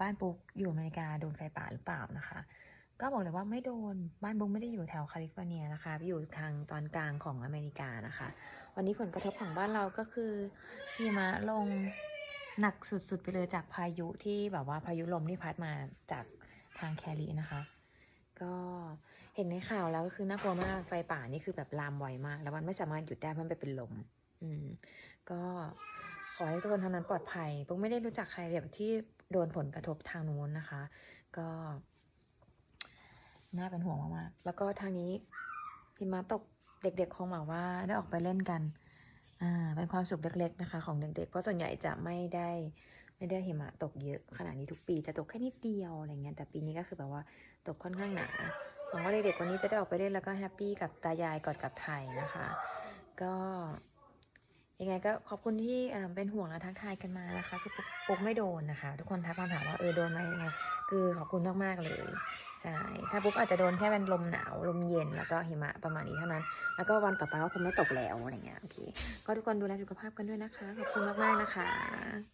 บ้านปุ๊กอยู่อเมริกาโดนไฟป่าหรือเปล่านะคะ ก็บอกเลยว่าไม่โดนบ้านบุ๊กไม่ได้อยู่แถวแคลิฟอร์เนียนะคะ อยู่ทางตอนกลางของอเมริกานะคะ วันนี้ผลกระทบของบ้านเราก็คือหิมะลงหนักสุดๆไปเลยจากพายุที่แบบว่าพายุลมที่พัดมาจากทางแคลินะคะ ก็เห็นในข่าวแล้วก็คือน่ากลัวมากไฟป่านี่คือแบบลามไวมาก แล้วมันไม่สามารถหยุดได้มันไปเป็นลม อืม ก็ขอให้ทุกคนทางนั้นปลอดภัยปุ๊กไม่ได้รู้จักใครแบบที่ โดนผลกระทบทางนู้นนะคะ ก็น่าเป็นห่วงมากๆแล้วก็ทางนี้หิมะตกเด็กๆคงบอกว่าได้ออกไปเล่นกันอ่าเป็นความสุขเล็กๆนะคะของเด็กๆ เพราะส่วนใหญ่จะไม่ได้ไม่ได้หิมะตกเยอะขนาดนี้ทุกปีจะตกแค่นิดเดียวอะไรเงี้ยแต่ปีนี้ก็คือแบบว่าตกค่อนข้างหนาหวังว่าเด็กๆวันนี้จะได้ออกไปเล่นแล้วก็แฮปปี้กับตายายกอดกับไทยนะคะ ก็ ยังไงก็ขอบคุณที่เป็นห่วงและทักทายกันมานะคะ คือปุ๊กปุ๊กไม่โดนนะคะ ทุกคนทักมาถามว่าเออโดนไหมยังไง คือขอบคุณมากๆเลยใช่ถ้าปุ๊กอาจจะโดนแค่เป็นลมหนาวลมเย็นแล้วก็หิมะประมาณนี้เท่านั้น แล้วก็วันต่อไปก็คงไม่ตกแล้วอะไรเงี้ยโอเคก็ทุกคนดูแลสุขภาพกันด้วยนะคะขอบคุณมากๆนะคะ